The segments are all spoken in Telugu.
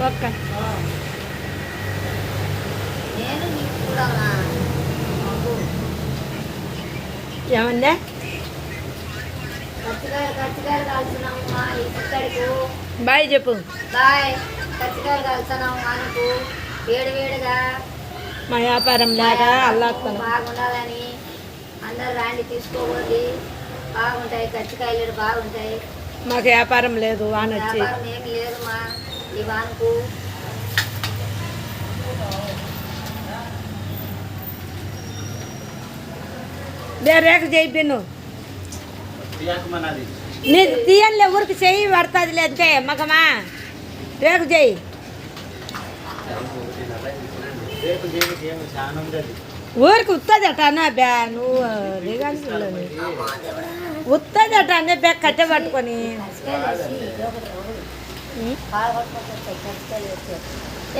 ఒక్క. ఏమందా? బాయ్ చెప్పు. బాయ్. కచ్చికాయలు కాల్చున్నాము మనకు వేడి వేడిగా మా వ్యాపారం లేక అల్లాడుతున్నాం బాగుండాలని అందరు రాండి తీసుకోబోద్ది బాగుంటాయి కచ్చికాయలు బాగుంటాయి. మాకు వ్యాపారం లేదు వాన వచ్చి. వ్యాపారం ఏమి లేదు మా ఈ వానకు. రేఖ నీ తీయలే ఊరికి చెయ్యి పడుతుంది లేదంటే మగమా. రేకు చేయి రేపు ఊరికి ఉత్తదట అన్న బ్యా నువ్వు దిగాల్సి ఉత్తదట అనే బ్యాగ్ కట్టె పట్టుకొని.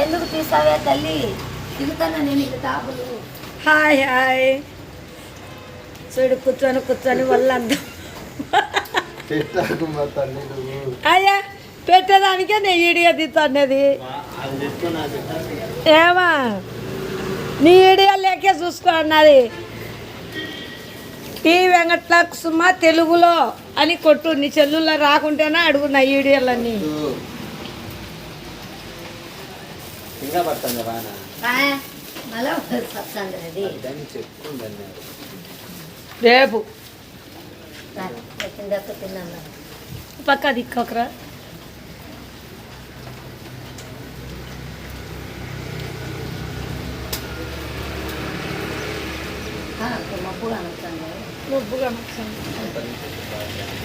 ఎందుకు తీసావే తల్లి? Hi hi. చూడు కూర్చొని కూర్చొని వాళ్ళంతా అయ్యా పెట్టేదానికే నేను ఈడియో అది ఏమా? నీ ఈడియో లేకే చూసుకో అన్నది. టీ వెంకటలక్ష్మ తెలుగులో అని కొట్టు నీ చెల్లుల్లో రాకుంటేనే అడుగున్నా ఈడియోలన్నీ ఇంకా పడుతుంది వాన. తిన్నాను పక్క దిక్కొకరా మబ్బుగా అనుకుంటాను ముబ్బుగా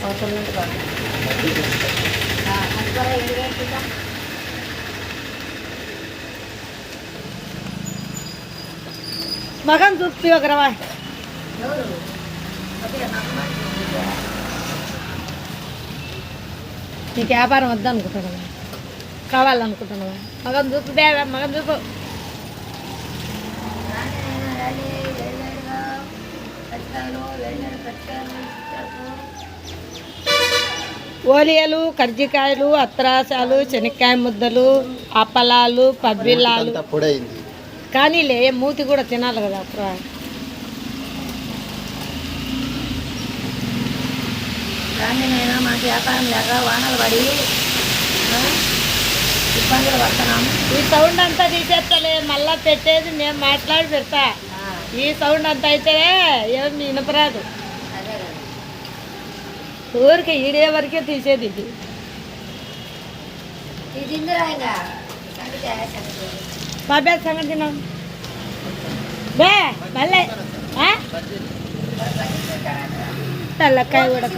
అవసరం నుండి బాగా అది కూడా ఏడు వేసుకుంటా మగం చూపి ఒకరవా ఎవరు అదే నాకు నీకు వ్యాపారం వద్దనుకుంటున్నావా కావాలనుకుంటున్నావా మగం చూపు బే మగం చూపు ఓలియలు కర్జికాయలు అత్రాసాలు శనక్కాయ ముద్దలు అప్పలాలు పబ్బిల్లాలు పొడైంది కానీ లే మూతి కూడా తినాలి కదా అప్పుడు కానీ నేను మాకు వ్యాపారం లేక వానలు పడి ఆ, ఇబ్బందులు పడుతున్నాము. ఈ సౌండ్ అంతా తీసేస్తలే మళ్ళా పెట్టేది నేను మాట్లాడి పెడతా. ఈ సౌండ్ అంతా అయితే ఏం వినపరాదు. ఊరికి ఈడే వరకే తీసేది ఇది. బాబే సంగతి బే మళ్ళీ ఆ? తెల్లకాయ కూడా